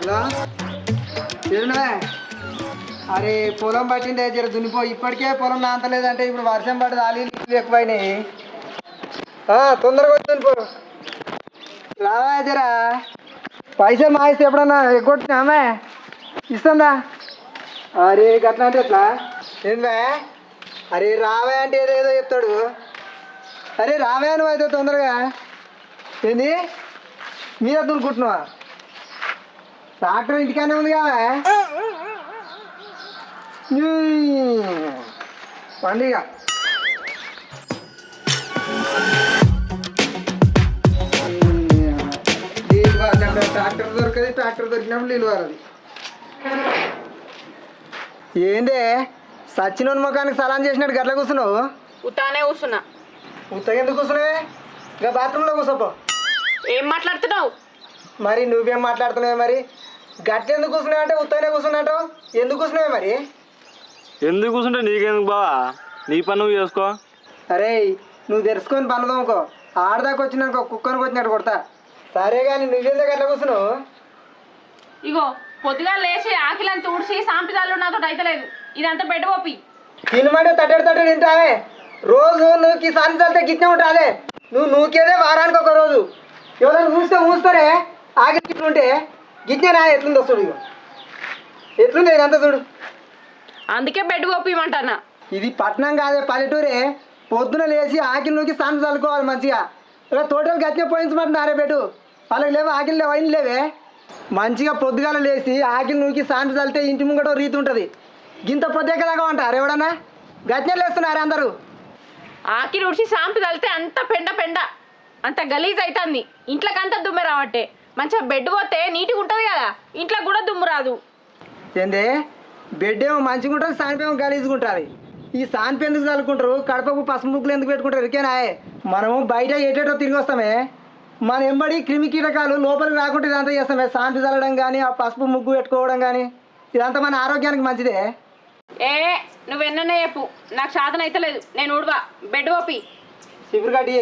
Hello ఏడున్నా అరే పొలం పట్టిందే జర దున్నిపో. ఇప్పటికే పొలం నాంతలేదంటే ఇప్పుడు వర్షం పడదు ఆలీలు ఎక్కువైనాయి. తొందరగా వచ్చి దున్నిపో. రావా జరా పైసలు మాయిస్తే ఎప్పుడన్నా ఎగ్గొట్టినామే ఇస్తుందా? అరే గట్లా అంటే ఎట్లా? ఏందా అరే రావే అంటే ఏదేదో చెప్తాడు. అరే రావే నువ్వు అయితే తొందరగా. ఏంది? మీద దున్నుకుంటున్నావా? ట్రాక్టర్ ఇంటికానే ఉంది కదా. పండుగ ట్రాక్టర్ దొరకదు ట్రాక్టర్ దొరికినప్పుడు నీళ్ళు వారది ఏందే? సచ్చినోని ముఖానికి సలాం చేసినట్టు గట్ల కూర్చున్నావు? ఉతానే కూర్చున్నా. ఉత్తగా ఎందుకు కూర్చున్నావే? ఇంకా బాత్రూంలో కూర్చోపో. ఏం మాట్లాడుతున్నావు? మరి నువ్వేం మాట్లాడుతున్నావు మరి? గట్ల ఎందుకు కూర్చున్నావు అంటే ఉత్తగానే కూర్చున్నట్టు ఎందుకు కూర్చున్నావే మరి? ఎందుకు కూర్చుంటే నీకెందుకు బావా? నీ పని నువ్వు చేసుకో. అరే నువ్వు తెరుచుకొని పనుదోముకో ఆడదాకా వచ్చినాక కుక్కనికి వచ్చినట్టు కొడతా. సరే కానీ నువ్వేందే గట్ల కూర్చున్నావు? ఇగో పొద్దుగా లేచి ఆకిలంతా ఊడ్చి సాంపిదాలు నాతో అయితలేదు ఇదంతా బెడ్ పోపి. తినమంటే తట్టడి తట్టడి తింటావే. రోజు నువ్వు సాని చల్లితే గిట్నే ఉంటాదే నువ్వు నూకేదే వారానికి ఒక రోజు. ఎవరైనా చూస్తే మూస్తారే ఆగి ఉంటే గిట్నేనా ఎట్లుందో చూడు ఇగో. ఎట్లుంది ఇదంతా చూడు. అందుకే బెడ్ పోపిమంటానా ఇది పట్నం కాదే పల్లెటూరే. పొద్దున లేచి ఆకిలి నూకి స్నానం చల్లుకోవాలి మంచిగా. ఇలా తోటలు గట్టిగా పోయించమంటున్నారే పెట్టు వాళ్ళకి లేవు? ఆకిలి లేవు? అయిన లేవే? మంచిగా పొద్దుగాల లేచి ఆకిలి నూకి స్నానం చల్లితే ఇంటి ముంగట రీతి ఉంటుంది. గింత పొద్దుకలాగా అంటారు ఎవడన్నా? గట్టినే లేస్తున్నారు అందరూ. ఆకిలి ఉడిచి సాంపి తలితే అంత పెండ పెండ అంత గలీజ్ అవుతుంది ఇంట్లోకంతా దుమ్మె రావట్టే. మంచిగా బెడ్ పోతే నీట్గా ఉంటుంది కదా. ఇంట్లో కూడా దుమ్ము రాదు. ఏందే? బెడ్ ఏమో మంచిగా ఉంటుంది సానిపి ఏమో గలీజ్గా ఉంటుంది. ఈ సానిపి ఎందుకు చల్లుకుంటారు? కడపకు పసుపు ముక్కులు ఎందుకు పెట్టుకుంటారు? ఇరికేనా మనము బయట ఏటేటో తిరిగి వస్తామే. మన ఎంబడి క్రిమి కీటకాలు లోపలికి రాకుండా ఇదంతా చేస్తామే. సాంపి చల్లడం కానీ ఆ పసుపు ముగ్గు పెట్టుకోవడం కానీ ఇదంతా మన ఆరోగ్యానికి మంచిదే. ఏ నువ్వు ఎన్ననే చెప్పు. నాకు శాతం అయితే లేదు. నేను ఊడవా. బెడ్ పోపి సిపురు కట్టి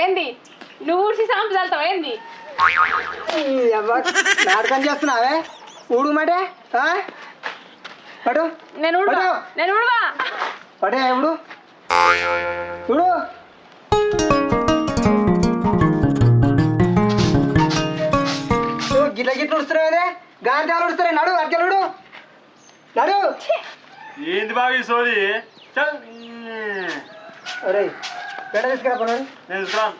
ఏంది? నువ్వు ఊడ్చి సాంపి చల్లుతావు? ఏంది? నాటకం చేస్తున్నావే? ఊడుమంటే? పటు. నేను ఊడవా? పటు. నేను ఊడవా? పటే ఇప్పుడు చూడు నువ్వు గిట్ల గిట్ల ఉడుస్తున్నావే గాంధీ వాళ్ళు ఉడుస్తారే నడు అక్కలుడు నడు. ఏంది బావ ఈ సోది? చల్. అరే పెడ తీసుకురా పను. నేను తీసుకురాను.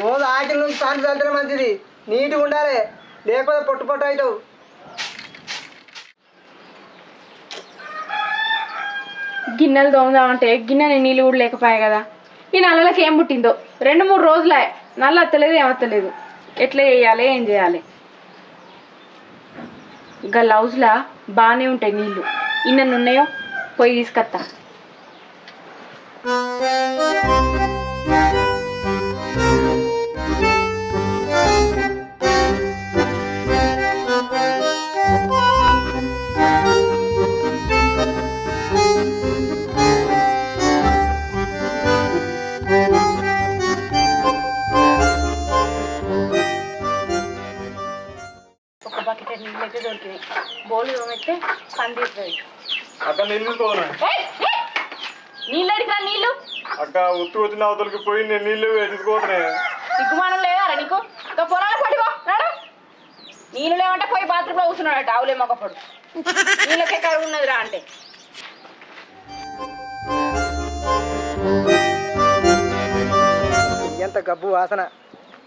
రోజు ఆకిలి నుంచి సాంతి చల్లితేనే మంచిది. నీట్గా ఉండాలి. లేకపోతే పొట్టు పొట్టు అవుతావు. గిన్నెలు తోముదామంటే గిన్నెని నీళ్ళు కూడా లేకపోయాయి కదా. ఈ నల్లలకి ఏం పుట్టిందో? రెండు మూడు రోజులే. నల్ల అత్తలేదు ఏమత్తలేదు ఎట్లా చేయాలి ఏం చేయాలి? ఇంకా లౌజ్లా బాగానే ఉంటాయి నీళ్ళు. ఇన్నెన్ని ఉన్నాయో నీళ్ళు నీళ్ళు అడిగినా నీళ్ళు? అక్క ఉత్తు వచ్చిన అవతలకి పోయి నేను నీళ్ళు తీసుకోతున్నాయి సిగ్గుమానం లేదా నీకు? ఇంకా పొలాలు నీళ్ళు లేవంటే పోయి బాత్రూంలో కూర్చున్నాడట ఆవులే మొక్కపడు నీళ్ళకే కరువు ఉన్నది రా అంటే. ఎంత గబ్బు వాసన.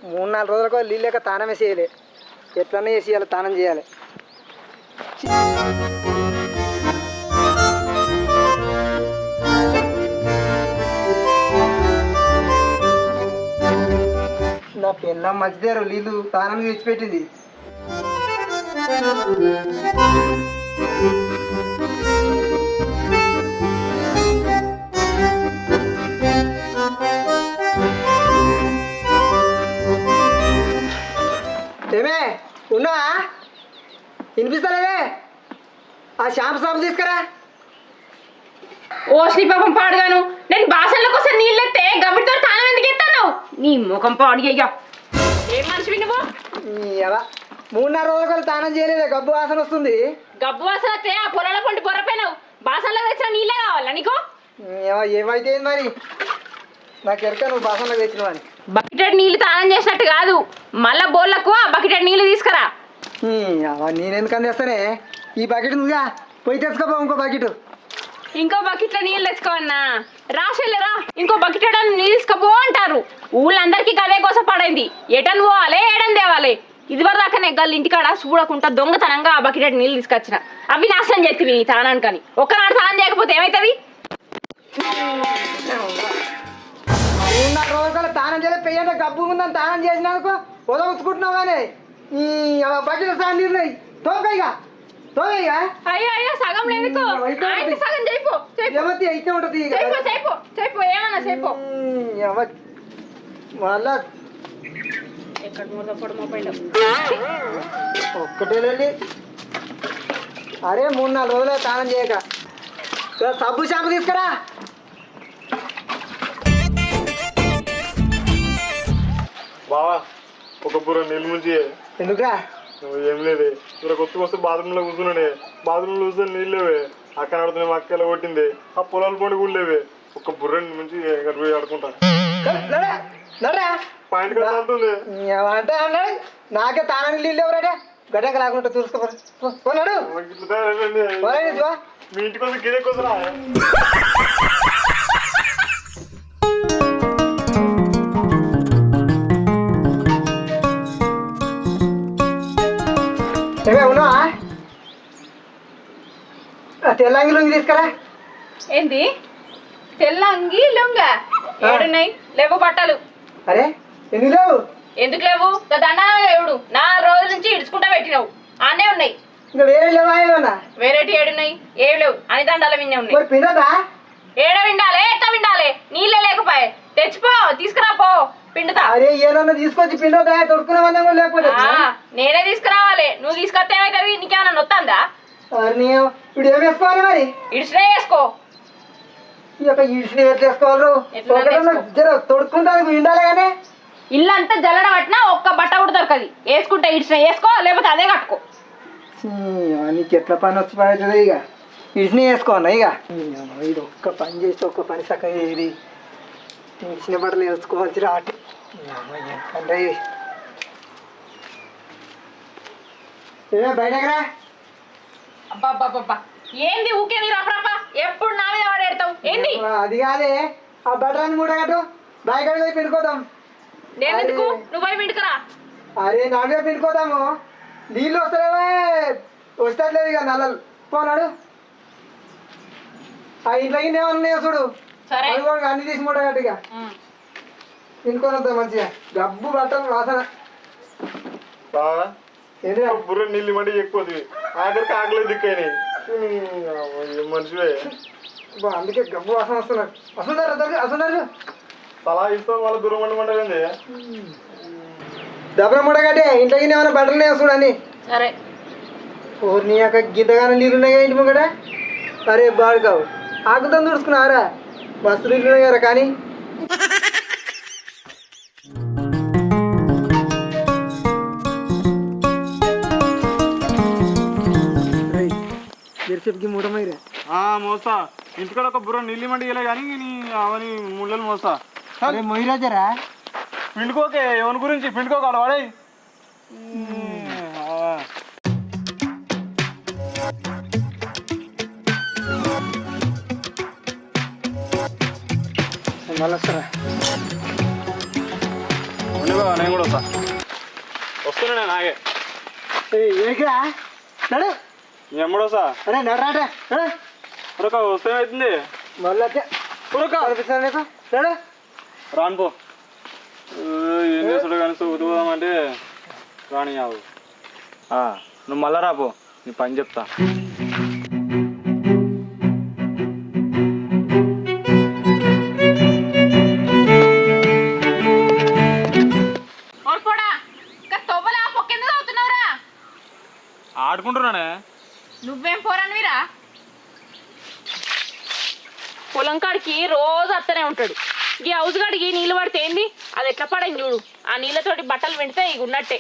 మూడు నాలుగు రోజులకు నీళ్ళు లేక తానం వేసేయాలి ఎట్లన్నా వేసేయాలి తానం చేయాలి. నా పిల్ల మంచిదేరు నీళ్ళు స్నానం తెచ్చిపెట్టింది ఏమే ఉన్నావా? వినిపిస్తలేదే? ఆ షాంపూ షాంపూ తీసుకురా. ఓ శ్రీ పాపం పాడుగాను. నేను బాసన్ల కోసం నీళ్ళు ఎత్తే గబిడితో నీ ముఖం పాడి అయ్యా ఏం మనిషివి నువ్వు? ఎలా మూడున్నర రోజులు స్నానం చేయలేదు గబ్బు వాసన వస్తుంది. గబ్బు వాసన వస్తే ఆ పొలాల పండి పొరపోయినావు బాసనలో తెచ్చిన నీళ్ళే కావాలా నీకు? ఏమో ఏమైతే మరి? నాకు ఎరక నువ్వు బాసనలో తెచ్చినావు అని. బకెటెడ్ నీళ్ళు తానం చేసినట్టు కాదు. మళ్ళా బోర్లకు ఆ బకెటెడ్ నీళ్ళు తీసుకురా. ఈ అవ్వ, నేను ఎందుకని తెస్తానే ఈ బకెట్ ఉందిగా. పోయి తెచ్చుకోపో ఇంకో బకెట్. ఇంకో బకెట్లో నీళ్ళు తెచ్చుకోవన్నా రాసేలేరా ఇంకో బకెట్ నీళ్ళు తీసుకపో అంటారు. ఊళ్ళందరికీ గదే కోసం పడైంది. ఎటన్ పోవాలి ఏడని తేవాలి? ఇదివరకు దాకా నెగ్గలు ఇంటికాడ చూడకుండా దొంగతనంగా ఆ బకెట్ నీళ్ళు తీసుకొచ్చిన. అవి నాశనం చేతివి నీ తానానికని. ఒక్కనాడు తానం చేయకపోతే ఏమవుతుంది మూడున్నర రోజులు తానం చేయలేదు పెయ్యంటే గబ్బు ఉందని తానం చేసినందుకు ఉదవుచ్చుకుంటున్నావు కానీ ఈ బకెట్ స్నానం నీళ్ళు తోకైగా తోకైగా అయ్యో అయ్యో సగం ఎందుకు ఆయన్ని సగం చేయిపో అయితే ఉంటుంది ఇక. చేయిపో చేయిపో చేయిపో ఏమన్నా చేయిపో ఎక్కడ పొడమో పోయిందో ఒక్కటే వెళ్ళి అరే మూడు నాలుగు రోజులే స్నానం చేయక. సబ్బు షాంపు తీసుకురా. బావా ఒక బుర్ర నీళ్ళు ముంచి ఎందుకురా? ఏం లేదే. ఇక్కడ కొత్తగా వస్తే బాత్రూంలో కూర్చున్నానే. బాత్రూంలో కూర్చొని నీళ్ళు లేవే అక్కడ ఆడుతున్నా మా అక్కలో కొట్టింది. ఆ పొలాలు పండు కూడా లేవే ఒక బుర్ర ముంచి ఎక్కడ పోయి ఆడుకుంటా. నడే నడే పాయింట్ కదా అంటుంది. ఏమంటే అన్నాడు. నాకే తానానికి నీళ్ళు ఎవరాడే లేకుండా తయారైంది. మీ ఇంటికి వస్తే గిదే కోసం తెల్లంగి లుంగి తీసుకురా. ఏంది? తెల్ల అంగి లొంగ ఏడున్నాయి? లేవు బట్టలు. అరే ఎందుకు లేవు? ఎందుకు లేవు? దేవుడు నాలుగు రోజుల నుంచి ఇడుచుకుంటా పెట్టినావు. అన్నీ ఉన్నాయి. ఇంకా వేరే లేవా ఏమన్నా? వేరేటి ఏడున్నాయి? ఏవి లేవు. అని దండాల విన్నే ఉన్నాయి. పిండదా? ఏడ విండాలే ఎట్ట విండాలే నీళ్ళే లేకపోయే. తెచ్చిపో తీసుకురా పో. పిండుతా. అరే ఏమన్నా తీసుకొచ్చి పిండదా కూడా లేకపోతే. నేనే తీసుకురావాలి. నువ్వు తీసుకొస్తే ఏమైతుంది? నీకేమైనా నొత్తందా? నీ ఇప్పుడు ఏం వేసుకోవాలి మరి? వేసుకో. ఈ యొక్క ఎట్లా వేసుకోవాలి? తొడుక్కుంటానికి ఉండాలి కానీ. ఇల్లంతా జల్లడ పట్టినా ఒక్క బట్ట కూడా దొరకది. వేసుకుంటే ఇడిచిన వేసుకో లేకపోతే అదే కట్టుకో. నీకు ఎట్లా పని వచ్చి పడుతుంది ఇక? ఇడిచిని వేసుకోన్నా ఇక? ఇది ఒక్క పని చేస్తే ఒక్క పని సక్క ఇది ఇడిచిన బట్టలు వేసుకోవాల్సి రాటి అంటే ఏ బయటకు రా. అబ్బా ఏంది ఊకే నీ రపరప ఎప్పుడు నా మీద వాడేడతావు ఏంది? అది కాదే. ఆ బట్టలని మూట కట్టు. బయట పోయి పిండుకోదాం నేను ఎందుకు? నువ్వు పోయి మింటుకురా అరే నాలుగే పిండుకోదాము నీళ్ళు వస్తలేవే. వస్తలేదు ఇక నల్లలు. పోనాడు ఆ ఇంట్లో ఏమన్నా ఉన్నాయో చూడు. సరే. అన్ని తీసి మూట కట్టు ఇక. పిండుకొని వద్దాం మంచిగా. డబ్బు బట్టలు వాసన. బావా. బుర్ర నీళ్ళు ఇవ్వండి ఎక్కువ ఆఖరికి ఆకలేదు దిక్కని అబ్బా, అందుకే గబ్బు వాసన వస్తున్నారు వస్తున్నారు దగ్గర వస్తున్నారు సలహా ఇస్తాం వాళ్ళ దూరం ఉండమంటే డబ్బుల మూట కట్టే ఇంట్లోకి ఏమైనా బట్టలు ఉన్నాయో చూడని సరే. ఓ నీ యొక్క గింతగానే నీళ్ళు ఉన్నాయా ఇంటి ముంగట? అరే బాడుకావు ఆకుతో తుడుచుకున్నారా? మస్తు నీళ్ళు ఉన్నాయి కదా కానీ జెర్సెప్కి మూటమైరా మోస్తా. ఇంటికాడ ఒక బుర్ర నీళ్ళు ఇవ్వండి ఇలా కానీ నీ అవని ముళ్ళలు మోస్తా. అరే మొయ్యరాజరా? పిండుకోకే ఎవరి గురించి? పిండుకోకాడు వాడే మళ్ళీ వస్తారా నేను కూడా వస్తా. వస్తున్నా నేను ఆగే. ఏకిరా నడు. నీ అమ్మడు వస్తా అరే నడరాట నడు ఉరక వస్తే అవుతుంది. మళ్ళీ ఉరక నీకు. ఏం చేస్తాడు కానీ ఉతుకుదామంటే రాని నువ్వు మళ్ళా రాపో నీ పని చెప్తా. ఆ నీళ్ళతోటి బట్టలు పెడితే ఇక ఉన్నట్టే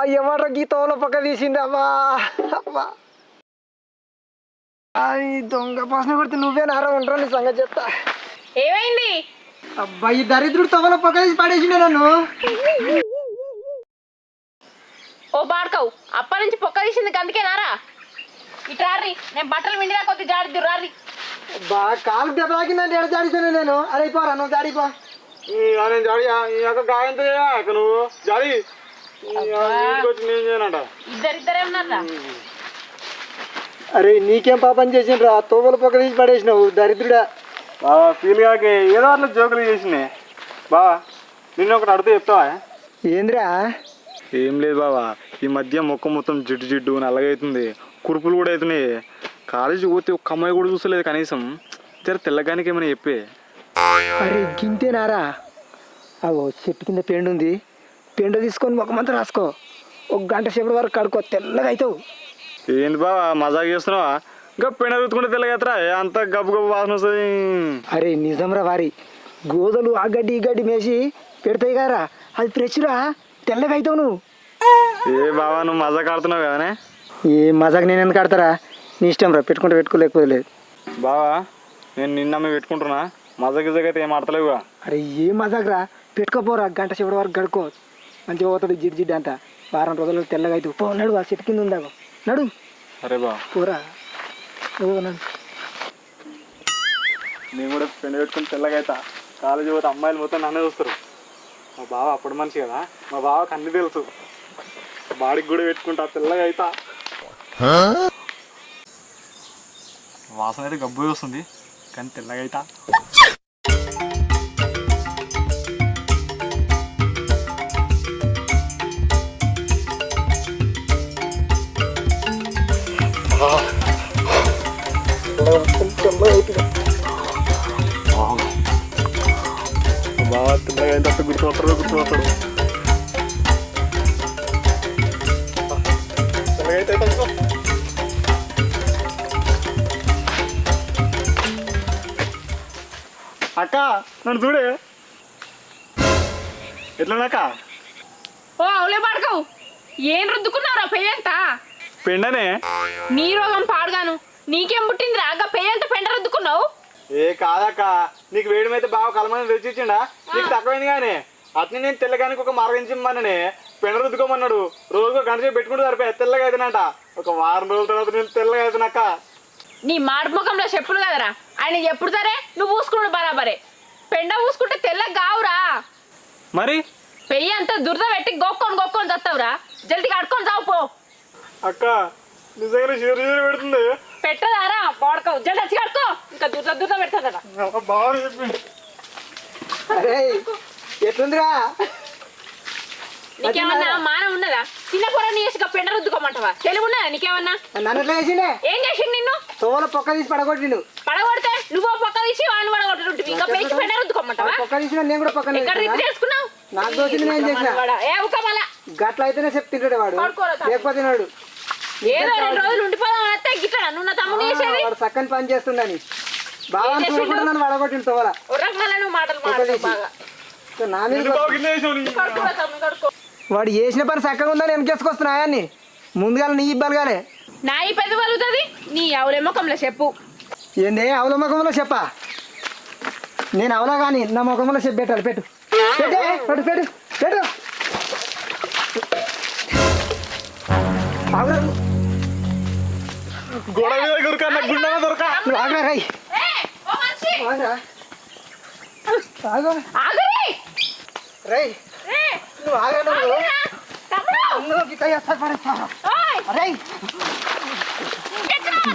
అబ్బా ఎవరు గీ తోల పక్క తీసింది అమ్మా అబ్బా ఈ దొంగ ప్రశ్న కొడితే నువ్వే నారా ఉంటావు నీ సంగతి చెప్తా ఏమైంది అబ్బా ఈ దరిద్రుడు తోల పక్క తీసి పడేసిండే నన్ను ఓ బాడకవు అప్ప నుంచి పొక్క తీసింది అందుకే నారా ఇటు రారి నేను బట్టలు విండినా కొద్ది జాడిద్దు రారి బా కాలు దెబ్బ తాకిందంటే ఎడ జాడిస్తాను నేను అరే పోరా నువ్వు జాడిపో నేను జాడి ఈ యొక్క గాయంతో నువ్వు జాడి అరే నీకేం పాపం చేసిండ్రా? తోవల పక్క తీసి పడేసినావు దరిద్రుడా. బావా ఏదో అట్లా జోకులు చేసినాయి బావా నిన్న ఒకటి అడితే చెప్తావా? ఏంద్రా? ఏం లేదు బావా ఈ మధ్య మొక్క మొత్తం జిడ్డు జిడ్డు నల్లగైతుంది కురుపులు కూడా అవుతున్నాయి. కాలేజీ పోతే ఒక్క అమ్మాయి కూడా చూసలేదు కనీసం. జర తెల్లగానికి ఏమైనా చెప్పే. అరే గింతేనారా? అవో చెట్టు కింద పెండు ఉంది పెండు తీసుకొని ముఖమంతా రాసుకో. ఒక గంట సేపటి వరకు కడుకో తెల్లగా అవుతావు ఏంది బావా మజాక్ చేస్తున్నావా? ఇంకా పెండ రుతుకుంటే తెల్లగెత్తరా అంత గబ్బు గబ్బు వాసన వస్తుంది. అరే నిజంరా వారి. గోదలు ఆ గడ్డి ఈ గడ్డి మేసి పెడతాయి కదరా అది ఫ్రెష్రా తెల్లగా అవుతావు నువ్వు. ఏ బావా నువ్వు మజాక్ ఆడుతున్నావు కదనే? ఏ మజాక్ నేను ఎందుకు ఆడతారా? నీ ఇష్టం రా పెట్టుకుంటే పెట్టుకోలేకపోతే లేదు. బావా నేను నిన్న పెట్టుకుంటున్నా. మజాక్ గిజాక్ అయితే ఏం ఆడతలేవుగా. అరే ఏ మజాక్ రా? పెట్టుకోపోరా గంట సేపటి వరకు గడుకో మంచిగా పోతాడు జిడ్డు జిడ్డు అంట వారం రోజులు తెల్లగా అవుతావు పో నడు ఆ చెట్టు కింద ఉందావు నడు. సరే బావ పోరా. నేను కూడా పెండ పెట్టుకుని తెల్లగా అవుతా కాలేజీ పోతే అమ్మాయిలు మొత్తం నన్నే చూస్తారు. మా బావ అప్పుడు మనిషి కదా. మా బావకి అన్ని తెలుసు. బాడికి కూడా పెట్టుకుంటా తెల్లగా అవుతా వాసన అయితే గబ్బు వస్తుంది కానీ తెల్లగా అవుతా బాగా గుర్తుపడతాడు గుర్తుపడతాడు అయితే అక్క నన్ను చూడే. ఎట్లా అక్క ఓ అవులే బాడకవు ఏం రుద్దుకున్నావురా పెయ్యంతా. పెండనే? నీ రోగం పాడుగాను. నీకేం పుట్టింది రాగా పెయ్యంత పెండ రుద్దుకున్నావు? ఏ కాదక్క నీకు వేయడం బాగా కలమని తెచ్చిచ్చిండా నీకు తక్కువైంది కానీ అట్నే నేను తెల్లగానికి ఒక మార్గించమన్ననే పెండ రుద్దుకోమన్నాడు. రోజు గంట సేపు పెట్టుకుంటూ సరిపోయా. తెల్లగా అవుతానంట ఒక వారం రోజుల తర్వాత నేను తెల్లగా అవుతానక్క నీ మాడు ముఖంలో చెప్పులు కదరా. ఆయన ఎప్పుడు సరే నువ్వు పూసుకున్నాడు బరాబరే. పెండ పూసుకుంటే తెల్లగా కావురా. మరి? పెయ్యి అంతా దురద పెట్టి గొక్కొని గొక్కొని చస్తావురా. జల్దీ కడుకొని చావు పో. అక్క నిజంగా చీర చీర పెడుతుంది. పెట్టదారా? వాడుకో జల్దీ వచ్చి కడుకో ఇంకా దురద దురద పెడతాదట. అరే ఎట్లుందిరా? నీకేమన్నా మానం ఉన్నదా? చిన్న పొరని చేసి పెండ రుద్దుకోమంటావా? తెలివి ఉన్నదా నీకేమన్నా? నన్ను ఎట్లా చేసిండే? ఏం చేసిండు నిన్ను? తోవల పొక్క తీసి పడగొట్టిండు. పడగొడితే నువ్వు పక్క తీసి వాడిని పడగొట్టుంటివి ఇంకా పెంచి పెండ రుద్దుకోమంటావా? పొక్క తీసిన నేను కూడా పక్కన ఎక్కడ రిద్ది చేసుకున్నావు నాకు దోచింది నేను చేసిన. ఏ ఉక్క మళ్ళా గట్ల అయితేనే చెప్తుంటాడు వాడు. లేకపోతే ఏదో రెండు రోజులు ఉండిపోదాం గిట్లా నువ్వు తమ్ముడు చేసేది? వాడు చక్కని పని చేస్తుండని. బాగా? చూడకుండా నన్ను పడగొట్టిండు తోవల. ఉర్రకు మళ్ళా నువ్వు మాటలు మాట్లాడు బాగా. సో నా మీద వాడు చేసిన పని చక్కగా ఉందని వెనకేసుకొస్తున్నా ఆయన్ని. ముందుగా నీ ఇబ్బంది కాలే నా ఈ పెద్ద వలుగుతుంది నీ అవులే ముఖంలో చెప్పు. ఏంది? అవల ముఖంలో చెప్పా? నేను అవలా కానీ నా ముఖంలో చెప్పి పెట్టాలి పెట్టు. పెట్టే పెట్టు పెట్టు ఆగురా గోడ మీద దొరక నాకు గుండె మీద దొరక. నువ్వు ఆగురా రై ఏ, ఓ మనిషి, ఆగురా ఆగు ఆగురి. రై నువ్వు ఆగురా నువ్వు రై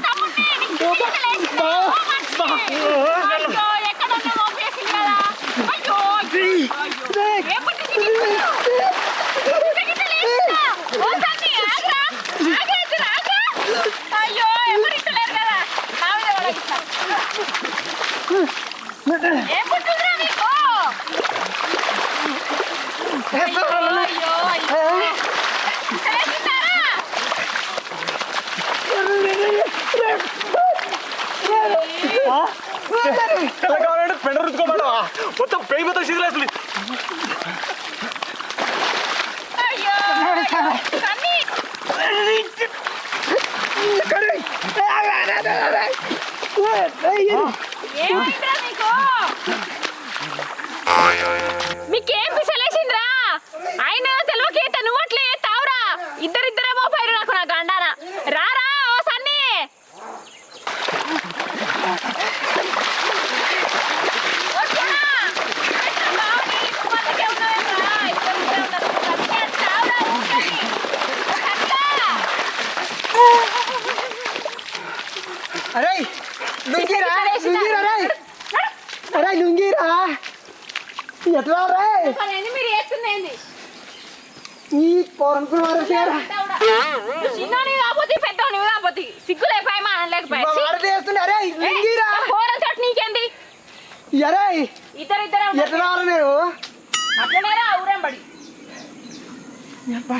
తమ్ముడిని? నీకు తెలియదులే. ఓ మనిషి. అయ్యో, ఎక్కడ ఉన్నావో పేసింది కదా. అయ్యో, అయ్యో. ఏం పుట్టింది నీకు? నీకు తెలియదురా. ఓ తల్లి, ఆగురా. ఆగేద్దురా, ఆగురా. అయ్యో, ఎవరు ఇస్తలేరు కదా. నా మీద పడగిస్తా. ఏం పుట్టిందిరా నీకు? అయ్యో, అయ్యో, అయ్యో. తెలిసిందారా? తెల్ల కావాలంటే పెండ రుద్దుకోమంటావా మొత్తం పెయి మొత్తం శిథిలేస్తుంది అయ్యో, తమ్మి. ఏమైందిరా నీకు మీకేం పిసలేసిందిరా ఆయన తెలివకి నువ్వు అట్లే తావురా ఇద్దరిద్దరేమో పైరు నాకు నా గండాన రారా ఓ సన్ని ఓ చూడా, ఎట్లా బావుని, నువ్వు అందుకే ఉన్నావేంట్రా? ఇద్దరిద్దరే ఉన్నారు. సన్ని అని తావురా, ఊరికేని. ఓ సనిగా. అరే లుంగిరా లుంగిరా రై అరే లుంగిరా ఎట్లా రే. పనేంది మీరు చేస్తుందేంది ఈ వరసేరా చిన్నోని కాకపోతే పెద్దోని కాకపోతే. సిగ్గు లేపాయి మా లేకపోయి? వాడు చేస్తున్నా అరే లుంగిరా. కూర చోటు నీకేంది? అరే ఇద్దరు ఇద్దరే. ఎట్లా నేను? అట్లనేరా ఊరేం పడి అబ్బా.